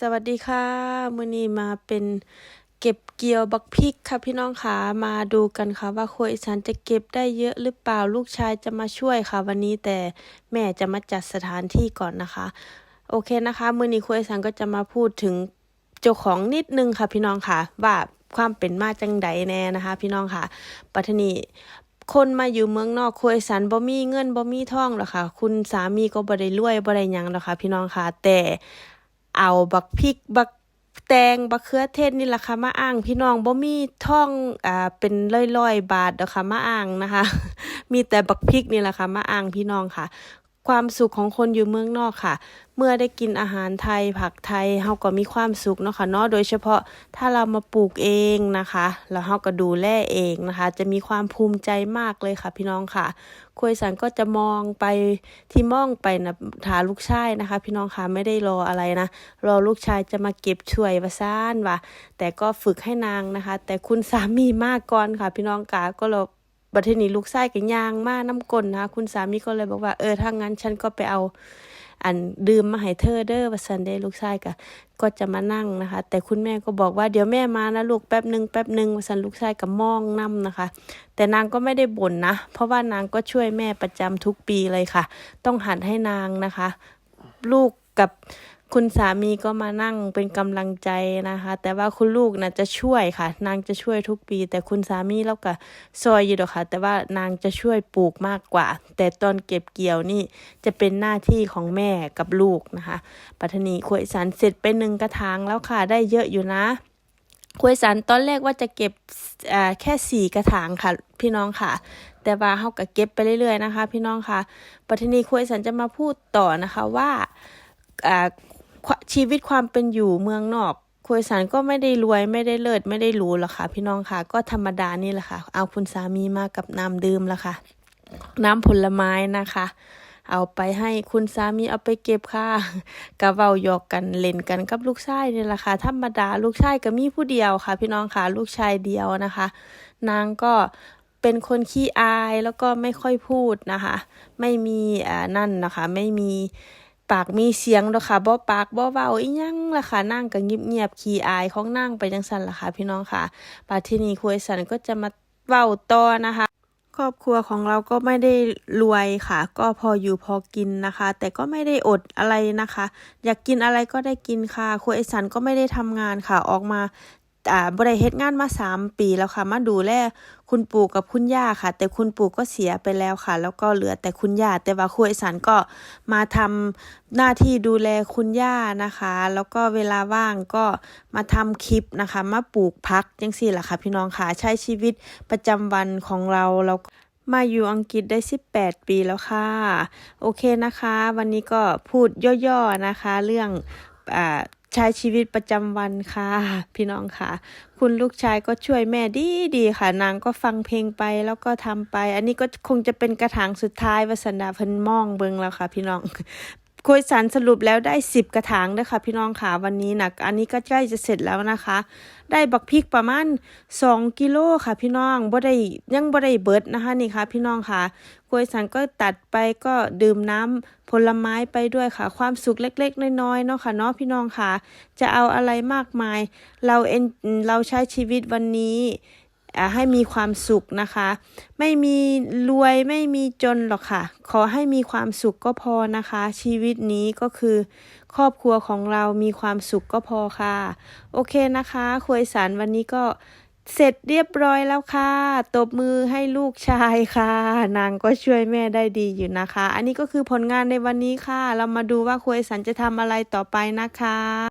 สวัสดีค่ะมือนี้มาเป็นเก็บเกี่ยวบักพริกค่ะพี่น้องค่ะมาดูกันค่ะว่าครัวอีสานจะเก็บได้เยอะหรือเปล่าลูกชายจะมาช่วยค่ะ วันนี้แต่แม่จะมาจัดสถานที่ก่อนนะคะ โอเคนะคะ มือนี้ครัวอีสานก็จะมาพูดถึงเจ้าของนิดนึงค่ะพี่น้องค่ะ ว่าความเป็นมาจังใดแน่นะคะ พี่น้องค่ะ ปัทนีคนมาอยู่เมืองนอกครัวอีสานบ่มีเงินบ่มีทองหรอกค่ะ คุณสามีก็บ่ได้รวยบ่ได้ยังหรอกค่ะ พี่น้องค่ะแต่ เอาบักพริกบักแตงบักเขือเทศนี่แหละค่ะมาอ้าง พี่น้องบ่มีท่องอ่าเป็นร้อยๆบาทดอกค่ะมาอ้างนะคะ มีแต่บักพริกนี่แหละค่ะมาอ้างพี่น้องค่ะ ความสุขของคนอยู่เมืองนอกค่ะ เมื่อได้กินอาหารไทยผักไทยเฮาก็มีความสุขเนาะค่ะเนาะโดยเฉพาะถ้าเรามาปลูกเองนะคะ แล้วเฮาก็ดูแลเองนะคะ จะมีความภูมิใจมากเลยค่ะ พี่น้องค่ะคุยสันก็จะมองไปที่มองไปนะหาลูกชายนะคะ พี่น้องค่ะไม่ได้รออะไรนะ รอลูกชายจะมาเก็บช่วยว่าซ่านว่ะแต่ก็ฝึกให้นางนะคะ แต่คุณสามีมากก่อนค่ะ พี่น้องกาก็เรา บัดทีนี้ลูกชายก็ย่างมาน้ำกลนะ คุณสามีก็เลยบอกว่าเออถ้างั้นฉันก็ไปเอาอันดื่มมาให้เธอเด้อว่าซันเดลูกชายก็ก็จะมานั่งนะคะ แต่คุณแม่ก็บอกว่าเดี๋ยวแม่มานะลูกแป๊บหนึ่งแป๊บหนึ่งว่าซันลูกชายก็มองนํนะคะ แต่นางก็ไม่ได้บ่นนะ เพราะว่านางก็ช่วยแม่ประจำทุกปีเลยค่ะ ต้องหัดให้นางนะคะ ลูกกับ คุณสามีก็มานั่งเป็นกำลังใจนะคะ แต่ว่าคุณลูกนะจะช่วยค่ะ นางจะช่วยทุกปี แต่คุณสามีแล้วก็ซอยอยู่ดอกค่ะ แต่ว่านางจะช่วยปลูกมากกว่า แต่ตอนเก็บเกี่ยวนี่จะเป็นหน้าที่ของแม่กับลูกนะคะปัทนีขวยสันเสร็จไปหนึ่งกระถางแล้วค่ะได้เยอะอยู่นะขวยสันตอนแรกว่าจะเก็บแค่สี่กระถางค่ะ พี่น้องค่ะ แต่ว่าเขาก็เก็บไปเรื่อยๆนะคะ พี่น้องค่ะปัทนีขวยสันจะมาพูดต่อนะคะว่า ชีวิตความเป็นอยู่เมืองนอกคุยสันก็ไม่ได้รวยไม่ได้เลิศไม่ได้หรูหรอกค่ะ พี่น้องค่ะ ก็ธรรมดานี่แหละค่ะ เอาคุณสามีมากับน้ำดื่มแล้วค่ะ น้ำผลไม้นะคะ เอาไปให้คุณสามีเอาไปเก็บค่ะกะเว้าหยอกกันเล่นกันกับลูกชายนี่แหละค่ะธรรมดาลูกชายก็มีผู้เดียวค่ะ พี่น้องค่ะ ลูกชายเดียวนะคะ นางก็เป็นคนขี้อายแล้วก็ไม่ค่อยพูดนะคะ ไม่มีอ่านั่นนะคะ ไม่มี ปากมีเสียงดอกค่ะบ่ปากบ่เว้าอีหยังล่ะค่ะนั่งก็เงียบๆขี้อายของนั่งไปจังซั่นล่ะค่ะพี่น้องค่ะปาที่นี้คุยสันก็จะมาเว้าต่อนะคะ ครอบครัวของเราก็ไม่ได้รวยค่ะ ก็พออยู่พอกินนะคะ แต่ก็ไม่ได้อดอะไรนะคะ อยากกินอะไรก็ได้กินค่ะคุยสันก็ไม่ได้ทำงานค่ะออกมา อ่าบริเฮ็ดงานมาสามปีแล้วค่ะ มาดูแลคุณปู่กับคุณย่าค่ะ แต่คุณปู่ก็เสียไปแล้วค่ะ แล้วก็เหลือแต่คุณย่าแต่ว่าครูไอสันก็มาทำหน้าที่ดูแลคุณย่านะคะ แล้วก็เวลาว่างก็มาทำคลิปนะคะ มาปลูกพักจังสี่ล่ะค่ะ พี่น้องค่ะใช้ชีวิตประจำวันของเราเรามาอยู่อังกฤษได้ 18 ปีแล้วค่ะ โอเคนะคะ วันนี้ก็พูดย่อๆนะคะ เรื่องอ่า ใช้ชีวิตประจำวันค่ะ พี่น้องค่ะ คุณลูกชายก็ช่วยแม่ดีดีค่ะ นางก็ฟังเพลงไปแล้วก็ทำไป อันนี้ก็คงจะเป็นกระถางสุดท้ายวสันดาเพิ่นมองเบิงแล้วค่ะ พี่น้อง คุยสันสรุปแล้วได้สิบกระถางด้วยค่ะพี่น้องค่ะวันนี้นะอันนี้ก็ใกล้จะเสร็จแล้วนะคะ ได้บักพริกประมาณสองกิโลค่ะพี่น้องบ่ได้ยังบ่ได้เบิดนะคะนี่ค่ะพี่น้องค่ะคุยสันก็ตัดไปก็ดื่มน้ำผลไม้ไปด้วยค่ะ ความสุขเล็ก ๆ น้อยๆเนาะค่ะเนาะพี่น้องค่ะ จะเอาอะไรมากมาย เราเอ็นเราใช้ชีวิตวันนี้ ให้มีความสุขนะคะ ไม่มีรวยไม่มีจนหรอกค่ะ ขอให้มีความสุขก็พอนะคะ ชีวิตนี้ก็คือ ครอบครัวของเรามีความสุขก็พอค่ะ โอเคนะคะคุยสารวันนี้ก็เสร็จเรียบร้อยแล้วค่ะ ตบมือให้ลูกชายค่ะ นางก็ช่วยแม่ได้ดีอยู่นะคะ อันนี้ก็คือผลงานในวันนี้ค่ะ เรามาดูว่าคุยสันจะทำอะไรต่อไปนะคะ